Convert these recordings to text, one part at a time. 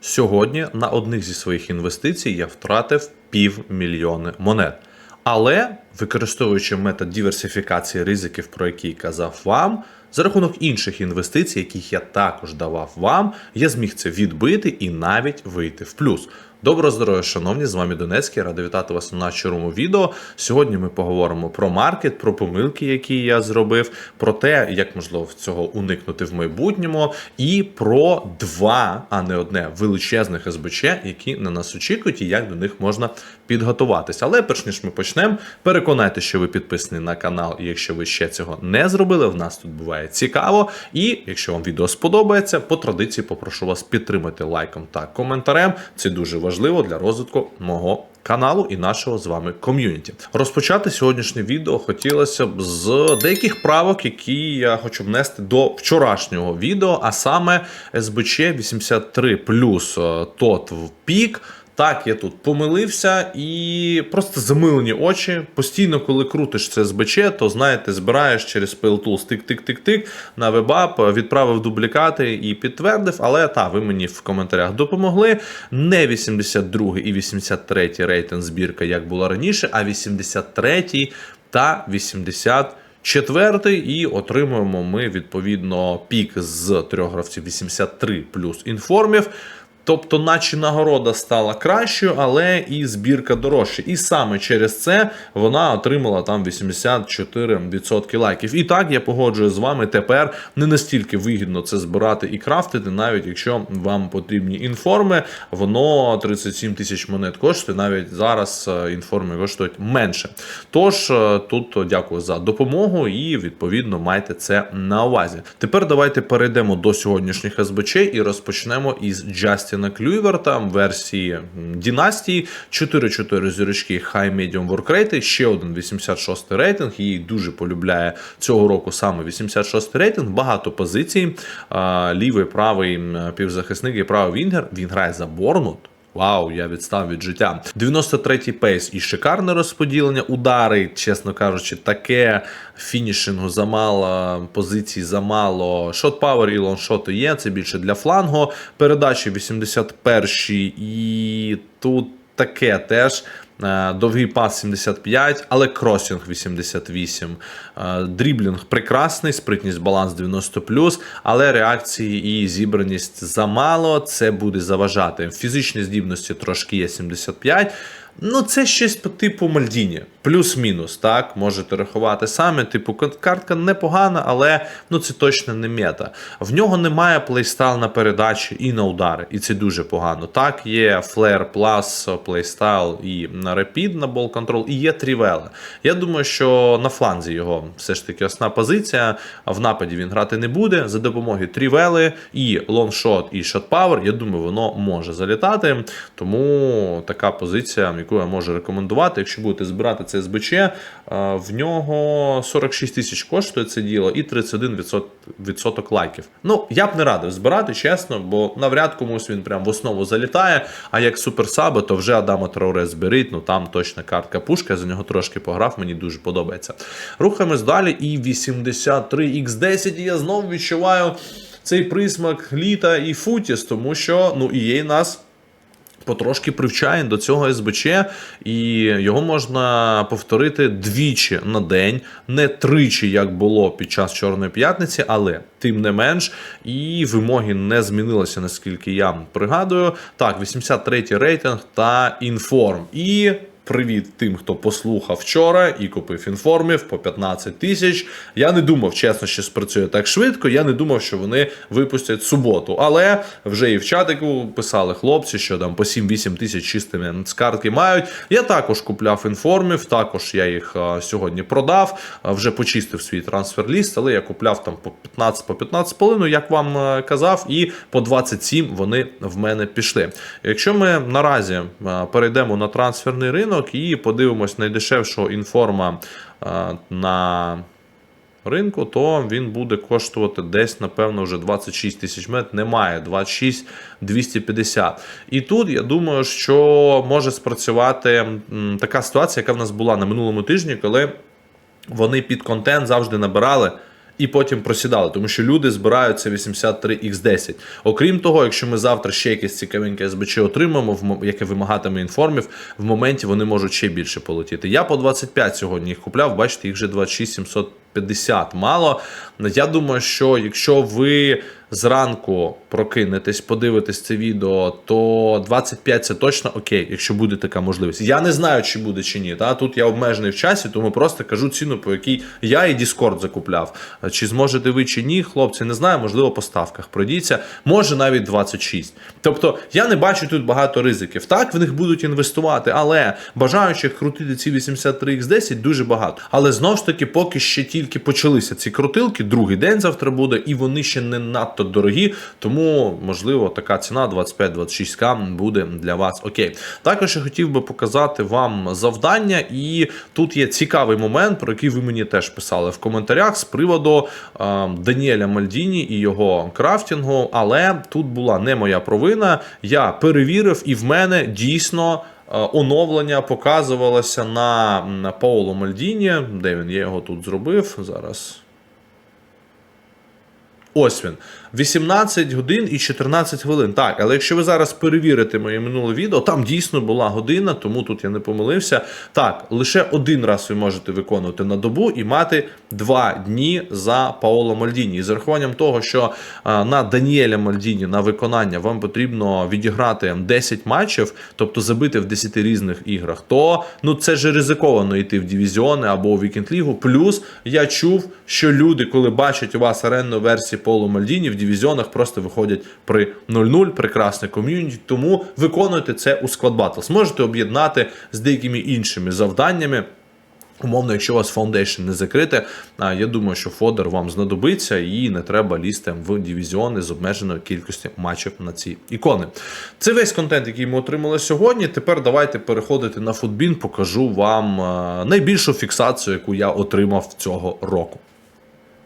Сьогодні на одних зі своїх інвестицій я втратив півмільйони монет. Але використовуючи метод диверсифікації ризиків, про який казав вам, за рахунок інших інвестицій, яких я також давав вам, я зміг це відбити і навіть вийти в плюс. Доброго здоров'я, шановні, з вами Донецький. Радий вітати вас на черговому відео. Сьогодні ми поговоримо про маркет, про помилки, які я зробив, про те, як можливо цього уникнути в майбутньому, і про два, а не одне величезних СБЧ, які на нас очікують, і як до них можна підготуватися. Але перш ніж ми почнемо, переконайте, що ви підписані на канал, і якщо ви ще цього не зробили, в нас тут буває цікаво. І якщо вам відео сподобається, по традиції попрошу вас підтримати лайком та коментарем. Це дуже важливо для розвитку мого. Каналу і нашого з вами ком'юніті. Розпочати сьогоднішнє відео хотілося б з деяких правок, які я хочу внести до вчорашнього відео, а саме СБЧ 83 плюс е, тот в пік. Так, я тут помилився і просто замилені очі. Постійно, коли крутиш це СБЧ, то знаєте, збираєш через PLTools тик-тик-тик-тик на вебап, відправив дублікати і підтвердив. Але та, ви мені в коментарях допомогли. Не 82 і 83 рейтинг збірка, як було раніше, а 83 та 80. Четвертий, і отримуємо ми відповідно пік з трьох гравців 83 плюс інформів. Тобто, наче нагорода стала кращою, але і збірка дорожча. І саме через це вона отримала там 84% лайків. І так я погоджую з вами тепер не настільки вигідно це збирати і крафтити, навіть якщо вам потрібні інформи, воно 37 тисяч монет коштує. Навіть зараз е, інформи коштують менше. Тож е, тут дякую за допомогу і відповідно майте це на увазі. Тепер давайте перейдемо до сьогоднішніх СБЧ і розпочнемо із Джастіна Клюйверта версії Дінастії 4-4 зірочки High Medium Workrate, ще один 86 рейтинг. Її дуже полюбляє цього року саме 86 рейтинг. Багато позицій. Лівий, правий півзахисник і правий Вінгер. Він грає за Борнмут. Вау, я відстав від життя. 93-й пейс і шикарне розподілення. Удари, чесно кажучи, таке фінішингу замало, позицій замало. Шот пауер і лоншоти є. Це більше для флангу. Передачі 81-й і тут таке теж. Е, Довгий пас 75, але кросінг 88. Е, Дріблінг прекрасний, спритність баланс 90, але реакції і зібраність замало. Це буде заважати. Фізичні здібності трошки є 75. Ну, це щось по типу Мальдіні. Плюс-мінус, так, можете рахувати самі. Типу, картка непогана, але ну це точно не мета. В нього немає плейстайл на передачі і на удари, і це дуже погано. Так, є Flare Plus, плейстайл і на Rapid, на Ball Control, і є Трівела. Я думаю, що на фланзі його все ж таки основна позиція. В нападі він грати не буде. За допомогою Трівели і лоншот, і шотпауер, я думаю, воно може залітати. Тому така позиція, яку я можу рекомендувати, якщо будете збирати це СБЧ, е, в нього 46 тисяч коштує це діло і 31% відсоток лайків. Ну, я б не радив збирати, чесно, бо навряд комусь він прям в основу залітає. А як суперсаби, то вже Адама Трауре зберіть, ну там точно картка пушка, за нього трошки пограв, мені дуже подобається. Рухаємось далі. І 83X10, і я знову відчуваю цей присмак літа і футіс, тому що ну, EA нас. Потрошки привчає до цього СБЧ, і його можна повторити двічі на день, не тричі, як було під час Чорної п'ятниці, але тим не менш, і вимоги не змінилися, наскільки я пригадую. Так, 83-й рейтинг та інформ. І Привіт тим, хто послухав вчора і купив інформів по 15 тисяч. Я не думав, чесно, що спрацює так швидко. Я не думав, що вони випустять суботу. Але вже і в чатику писали хлопці, що там по 7-8 тисяч чистими з картки мають. Я також купляв інформів, також я їх сьогодні продав, вже почистив свій трансфер-ліст, але я купляв там по 15 по 15,5, як вам а, казав, і по 27 вони в мене пішли. Якщо ми наразі перейдемо на трансферний ринок і подивимось найдешевшого інформа на ринку, то він буде коштувати десь, напевно, вже 26 тисяч мет. Немає 26 250. І тут я думаю, що може спрацювати така ситуація, яка в нас була на минулому тижні, коли вони під контент завжди набирали. І потім просідали, тому що люди збираються 83X10. Окрім того, якщо ми завтра ще якесь цікавеньке СБЧ отримаємо, в яке вимагатиме інформів, в моменті вони можуть ще більше полетіти. Я по 25 сьогодні їх купляв, бачите, їх вже 26 750 мало. Я думаю, що якщо ви зранку прокинетесь, подивитесь це відео, то 25 це точно окей, якщо буде така можливість. Я не знаю, чи буде чи ні. Та тут я обмежений в часі, тому просто кажу ціну, по якій я і Discord закупляв. Чи зможете ви чи ні, хлопці, не знаю, можливо, по ставках пройдіться, може навіть 26. Тобто я не бачу тут багато ризиків. Так, в них будуть інвестувати, але бажаючих крутити ці 83x10 дуже багато. Але знову ж таки, поки ще тільки почалися ці крутилки, другий день завтра буде, і вони ще не надто дорогі. Тому, можливо, така ціна 25-26к буде для вас окей. Також я хотів би показати вам завдання, і тут є цікавий момент, про який ви мені теж писали в коментарях з приводу е, Даніеля Мальдіні і його крафтінгу. Але тут була не моя провина. Я перевірив, і в мене дійсно. е, Оновлення показувалося на, на Паоло Мальдіні. Де він? Я його тут зробив зараз. Ось він. 18 годин і 14 хвилин. Так, але якщо ви зараз перевірите моє минуле відео, там дійсно була година, тому тут я не помилився. Так, лише один раз ви можете виконувати на добу і мати два дні за Паоло Мальдіні. І з урахуванням того, що на Даніеля Мальдіні на виконання вам потрібно відіграти 10 матчів, тобто забити в 10 різних іграх, то ну це ж ризиковано йти в дивізіони або у Вікенд Лігу. Плюс я чув, що люди, коли бачать у вас аренну версію Поло Мальдіні, в дивізіонах просто виходять при 0-0, прекрасне ком'юніті. Тому виконуйте це у Squad Battles. Можете об'єднати з деякими іншими завданнями. Умовно, якщо у вас фаундейшн не закрите, я думаю, що фодер вам знадобиться і не треба лізти в дивізіони з обмеженою кількістю матчів на ці ікони. Це весь контент, який ми отримали сьогодні. Тепер давайте переходити на футбін, покажу вам найбільшу фіксацію, яку я отримав цього року.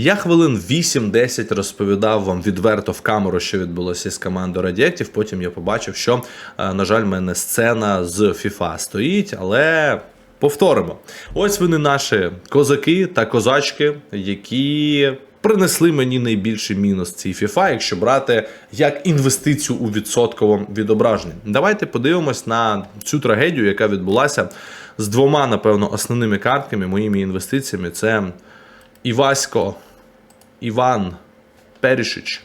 Я хвилин 8-10 розповідав вам відверто в камеру, що відбулося з командою Радіактів. Потім я побачив, що, е, на жаль, в мене сцена з FIFA стоїть, але. Повторимо, ось вони наші козаки та козачки, які принесли мені найбільший мінус цій FIFA, якщо брати як інвестицію у відсотковому відображенні. Давайте подивимось на цю трагедію, яка відбулася з двома, напевно, основними картками, моїми інвестиціями. Це Івасько Іван Перішич.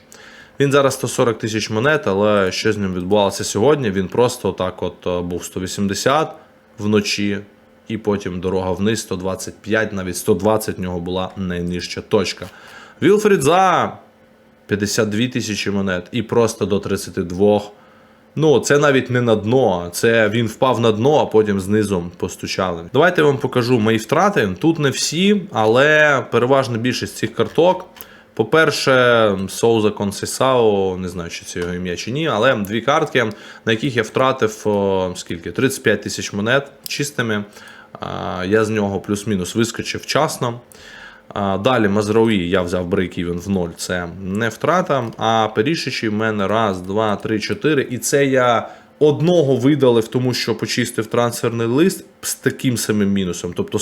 Він зараз 140 тисяч монет, але що з ним відбувалося сьогодні? Він просто так от е, був 180 вночі, і потім дорога вниз 125, навіть 120 в нього була найнижча точка. Вілфрід за 52 тисячі монет і просто до 32. Ну, це навіть не на дно, це він впав на дно, а потім знизу постучали. Давайте я вам покажу мої втрати. Тут не всі, але переважна більшість цих карток. По-перше, Соуза Консесао, не знаю, чи це його ім'я чи ні, але дві картки, на яких я втратив о, скільки? 35 тисяч монет чистими. Я з нього плюс-мінус вискочив вчасно. Далі Мазрауї я взяв брейк-івен в ноль, це не втрата. А Перішичі в мене раз, два, три, чотири. І це я одного видалив, тому що почистив трансферний лист з таким самим мінусом. Тобто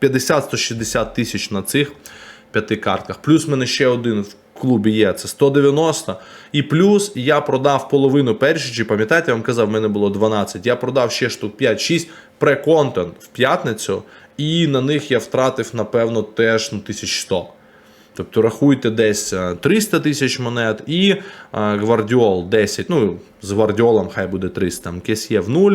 150-160 тисяч на цих п'яти картках. Плюс в мене ще один в клубі є, це 190. І плюс я продав половину Першичі, пам'ятаєте, я вам казав, в мене було 12. Я продав ще штук 5-6 преконтент в п'ятницю, і на них я втратив, напевно, теж ну, 1100. Тобто рахуйте десь е, 300 тисяч монет і е, Гвардіол 10. Ну, з Гвардіолом хай буде 300. Там Кесє в 0.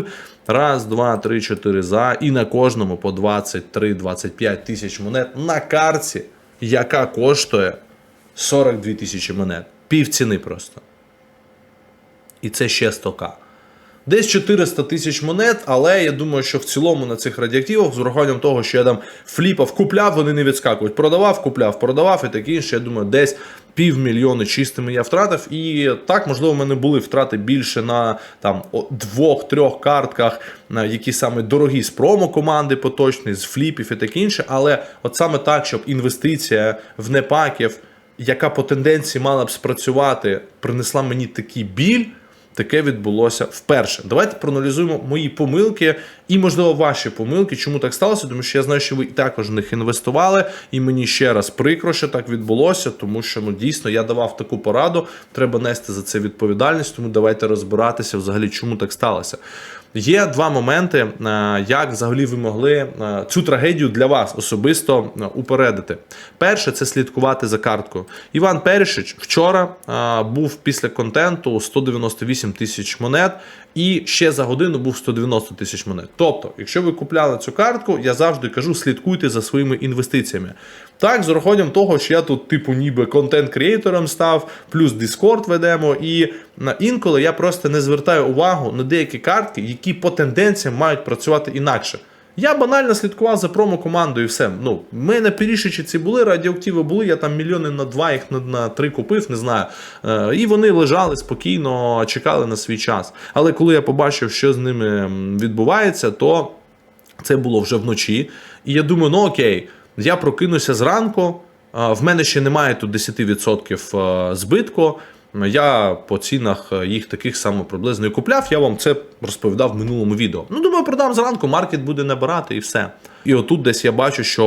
Раз, два, три, чотири за. І на кожному по 23-25 тисяч монет на карті, яка коштує 42 тисячі монет. Пів ціни просто. І це ще 100к. Десь 400 тисяч монет, але я думаю, що в цілому на цих радіоактивах, з урахуванням того, що я там фліпав, купляв, вони не відскакують. Продавав, купляв, продавав і таке інше. Я думаю, десь півмільйони чистими я втратив. І так, можливо, в мене були втрати більше на там двох-трьох картках, на які саме дорогі з промо команди поточні, з фліпів і таке інше. Але от саме так, щоб інвестиція в непаків, яка по тенденції мала б спрацювати, принесла мені такий біль таке відбулося вперше. Давайте проаналізуємо мої помилки і, можливо, ваші помилки. Чому так сталося? Тому що я знаю, що ви також в них інвестували, і мені ще раз прикро, що так відбулося, тому що ну дійсно я давав таку пораду. Треба нести за це відповідальність. Тому давайте розбиратися взагалі, чому так сталося. Є два моменти, е, як взагалі ви могли е, цю трагедію для вас особисто е, упередити. Перше це слідкувати за карткою. Іван Перішич вчора був після контенту 198 тисяч монет, і ще за годину був 190 тисяч монет. Тобто, якщо ви купляли цю картку, я завжди кажу, слідкуйте за своїми інвестиціями. Так, з урахуванням того, що я тут, типу, ніби контент-креатором став, плюс Discord ведемо, і інколи я просто не звертаю увагу на деякі картки, які по тенденціям мають працювати інакше. Я банально слідкував за промо-командою і все. Ну, в мене перішичі ці були, радіоактиви були, я там мільйони на два, їх на, на три купив, не знаю. Е, і вони лежали спокійно, чекали на свій час. Але коли я побачив, що з ними відбувається, то це було вже вночі. І я думаю, ну окей, я прокинуся зранку, в мене ще немає тут 10% збитку. Я по цінах е, їх таких само приблизно і купляв. Я вам це розповідав в минулому відео. Ну, думаю, продам зранку, маркет буде набирати і все. І отут десь я бачу, що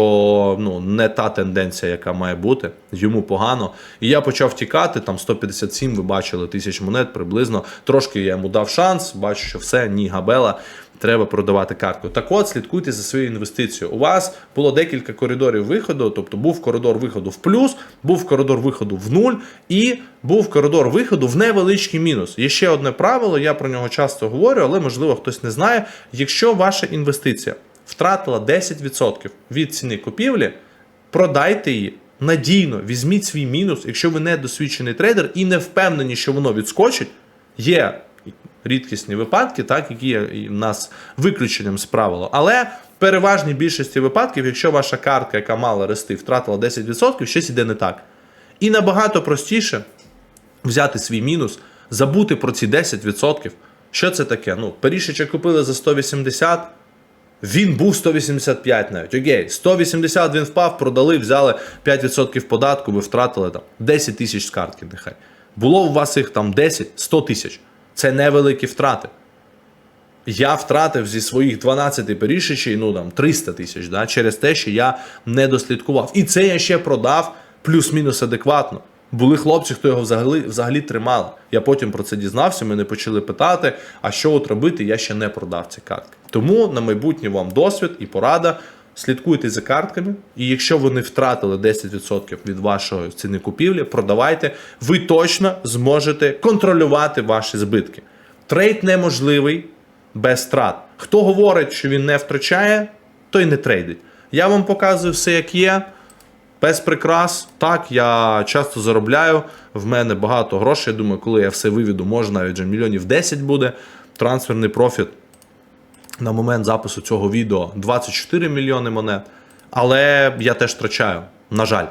ну не та тенденція, яка має бути, йому погано. І я почав тікати. Там 157, ви бачили тисяч монет приблизно. Трошки я йому дав шанс. Бачу, що все, ні, габела. Треба продавати картку. Так от, слідкуйте за своєю інвестицією. У вас було декілька коридорів виходу, тобто був коридор виходу в плюс, був коридор виходу в нуль і був коридор виходу в невеличкий мінус. Є ще одне правило, я про нього часто говорю, але можливо хтось не знає. Якщо ваша інвестиція втратила 10% від ціни купівлі, продайте її. Надійно візьміть свій мінус, якщо ви не досвідчений трейдер і не впевнені, що воно відскочить. Є рідкісні випадки, так, які є в нас виключенням з правила. Але в переважній більшості випадків, якщо ваша картка, яка мала рости, втратила 10%, щось іде не так. І набагато простіше взяти свій мінус, забути про ці 10%. Що це таке? Ну, Перішича купили за 180. Він був 185 навіть. Окей, 180 він впав, продали, взяли 5% податку, ви втратили там 10 тисяч з картки, нехай. Було у вас їх там 10, 100 тисяч. Це невеликі втрати. Я втратив зі своїх 12 перішичей, ну там 300 тисяч, да, через те, що я не дослідкував. І це я ще продав плюс-мінус адекватно. Були хлопці, хто його взагалі взагалі тримали. Я потім про це дізнався, мене почали питати, а що от робити, я ще не продав ці картки. Тому на майбутнє вам досвід і порада. Слідкуйте за картками, і якщо вони втратили 10% від вашої ціни купівлі, продавайте, ви точно зможете контролювати ваші збитки. Трейд неможливий без втрат. Хто говорить, що він не втрачає, той не трейдить. Я вам показую все, як є. Без прикрас, так, я часто заробляю. В мене багато грошей. Я думаю, коли я все виведу, може навіть вже мільйонів 10 буде. Трансферний профіт на момент запису цього відео 24 мільйони монет. Але я теж втрачаю. На жаль,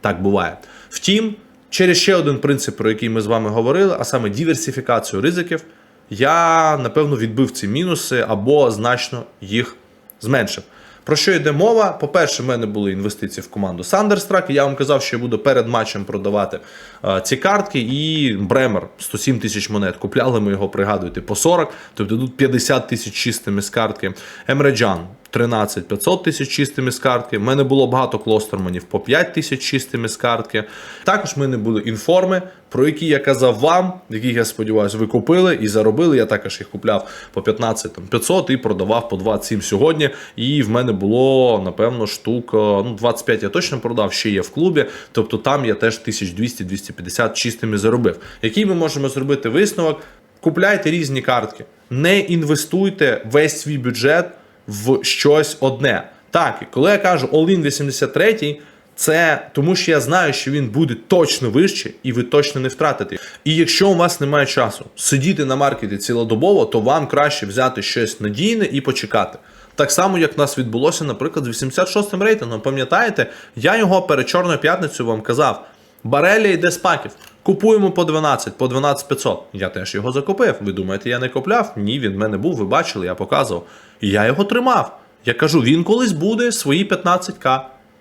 так буває. Втім, через ще один принцип, про який ми з вами говорили, а саме диверсифікацію ризиків, я напевно відбив ці мінуси або значно їх зменшив. Про що йде мова? По-перше, в мене були інвестиції в команду Сандерстрак. Я вам казав, що я буду перед матчем продавати е, ці картки. І Бремер 107 тисяч монет. Купляли ми його, пригадуєте, по 40, тобто тут 50 тисяч чистими з картки. Емреджан 13 500 тисяч чистими з картки. У мене було багато клостерманів по 5 тисяч чистими з картки. Також в мене були інформи, про які я казав вам, яких я сподіваюся, ви купили і заробили. Я також їх купляв по 15 там, 500 і продавав по 27 сьогодні. І в мене було, напевно, штук ну, 25 я точно продав, ще є в клубі. Тобто там я теж 1200-250 чистими заробив. Який ми можемо зробити висновок? Купляйте різні картки, не інвестуйте весь свій бюджет в щось одне. Так, і коли я кажу All-in 83, це тому, що я знаю, що він буде точно вище, і ви точно не втратите. І якщо у вас немає часу сидіти на маркеті цілодобово, то вам краще взяти щось надійне і почекати. Так само, як в нас відбулося, наприклад, з 86-м рейтингом. Пам'ятаєте, я його перед Чорною п'ятницею вам казав: Барелія йде з паків. Купуємо по 12, по 12 500. Я теж його закупив. Ви думаєте, я не купляв? Ні, він в мене був, ви бачили, я показував. І я його тримав. Я кажу, він колись буде свої 15к.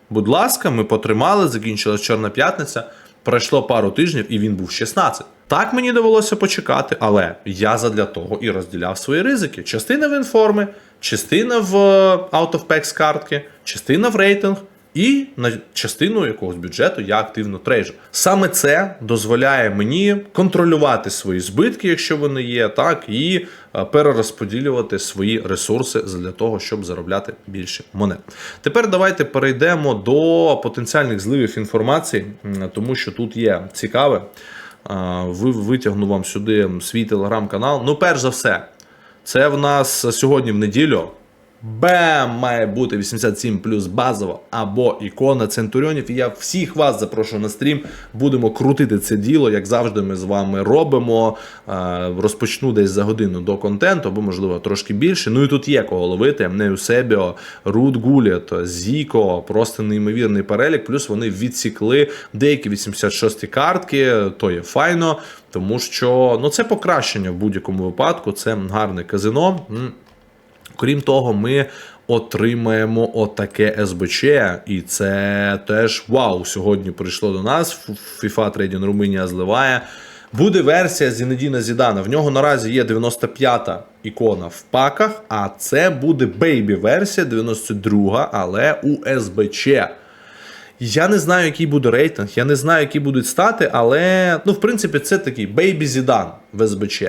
Будь ласка, ми потримали, закінчилась Чорна п'ятниця. Пройшло пару тижнів і він був 16. Так мені довелося почекати, але я задля того і розділяв свої ризики. Частина в інформи, частина в е, out of packs картки, частина в рейтинг. І на частину якогось бюджету я активно трейджу. Саме це дозволяє мені контролювати свої збитки, якщо вони є, так і е, перерозподілювати свої ресурси для того, щоб заробляти більше монет. Тепер давайте перейдемо до потенціальних зливів інформації, тому що тут є цікаве. Ви витягну вам сюди свій телеграм-канал. Ну, перш за все, це в нас сьогодні в неділю. Бем! Має бути 87 плюс базово або ікона центуріонів. І я всіх вас запрошую на стрім. Будемо крутити це діло, як завжди, ми з вами робимо. Е, Розпочну десь за годину до контенту, або, можливо, трошки більше. Ну і тут є кого ловити. Неусебіо, Рут Гуліт, Зіко, просто неймовірний перелік. Плюс вони відсікли деякі 86 картки, то є файно, тому що ну, це покращення в будь-якому випадку. Це гарне казино. Крім того, ми отримаємо отаке СБЧ, і це теж вау. Сьогодні прийшло до нас. FIFA Trading Румунія зливає. Буде версія Зінедіна Зідана. В нього наразі є 95-та ікона в паках, а це буде бейбі версія 92, але у СБЧ. Я не знаю, який буде рейтинг, я не знаю, які будуть стати, але ну, в принципі, це такий бейбі Зідан в СБЧ.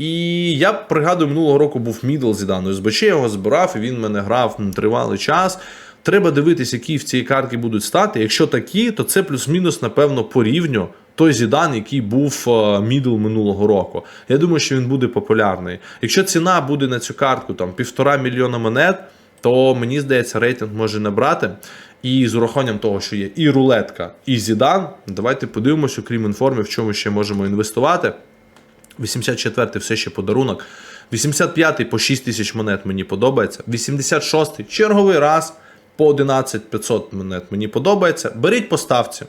І я пригадую, минулого року був мідл Зідану СБЧ, я його збирав, і він мене грав тривалий час. Треба дивитись, які в цій картки будуть стати. Якщо такі, то це плюс-мінус, напевно, по рівню той Зідан, який був е, мідл минулого року. Я думаю, що він буде популярний. Якщо ціна буде на цю картку там півтора мільйона монет, то мені здається, рейтинг може набрати. І з урахуванням того, що є і рулетка, і Зідан, давайте подивимося, окрім інформів, в чому ще можемо інвестувати. 84-й все ще подарунок. 85-й по 6 тисяч монет мені подобається. 86-й черговий раз по 11 500 монет мені подобається. Беріть по ставці.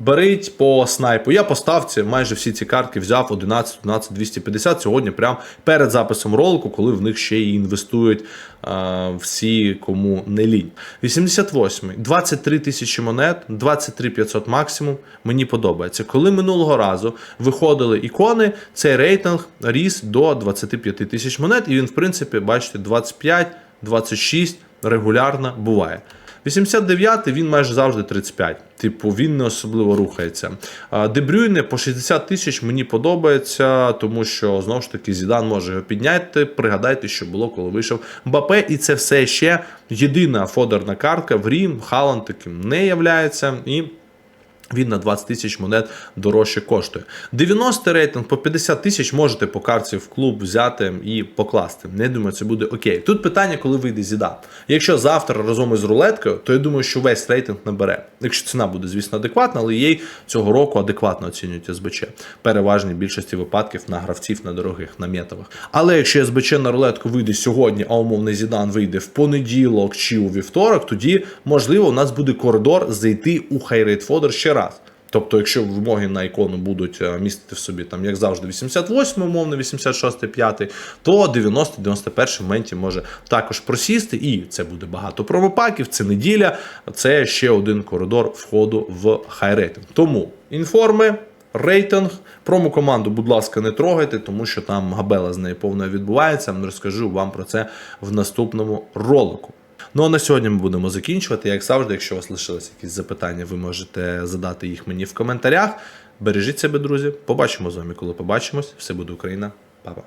Беріть по снайпу. Я по ставці майже всі ці картки взяв 11, 11, 250 сьогодні, прямо перед записом ролику, коли в них ще й інвестують а, всі, кому не лінь. 88-й, 23 тисячі монет, 23 500 максимум. Мені подобається. Коли минулого разу виходили ікони, цей рейтинг ріс до 25 тисяч монет, і він, в принципі, бачите, 25, 26 регулярно буває. 89-й він майже завжди 35. Типу, він не особливо рухається. Дебрюйне по 60 тисяч мені подобається, тому що знову ж таки Зідан може його підняти. Пригадайте, що було, коли вийшов Мбапе, і це все ще єдина фодерна картка в Рім. Халанд таким не являється. І він на 20 тисяч монет дорожче коштує. 90 рейтинг по 50 тисяч можете по карті в клуб взяти і покласти. Не думаю, це буде окей. Тут питання, коли вийде зіда. Якщо завтра разом із рулеткою, то я думаю, що весь рейтинг набере. Якщо ціна буде, звісно, адекватна, але їй цього року адекватно оцінюють СБЧ. Переважній більшості випадків на гравців на дорогих, на метових. Але якщо СБЧ на рулетку вийде сьогодні, а умовний зідан вийде в понеділок чи у вівторок, тоді можливо у нас буде коридор зайти у хайрейт фодер ще раз. Тобто, якщо вимоги на ікону будуть е, містити в собі, там, як завжди, 88, умовно, 86, 5, то 90-91 в моменті може також просісти, і це буде багато промопаків, це неділя, це ще один коридор входу в хайрейтинг. Тому інформи. Рейтинг, промокоманду, будь ласка, не трогайте, тому що там габела з нею повна відбувається. Розкажу вам про це в наступному ролику. Ну а на сьогодні ми будемо закінчувати. Як завжди, якщо у вас лишилися якісь запитання, ви можете задати їх мені в коментарях. Бережіть себе, друзі. Побачимо з вами, коли побачимось. Все буде Україна. Па-па.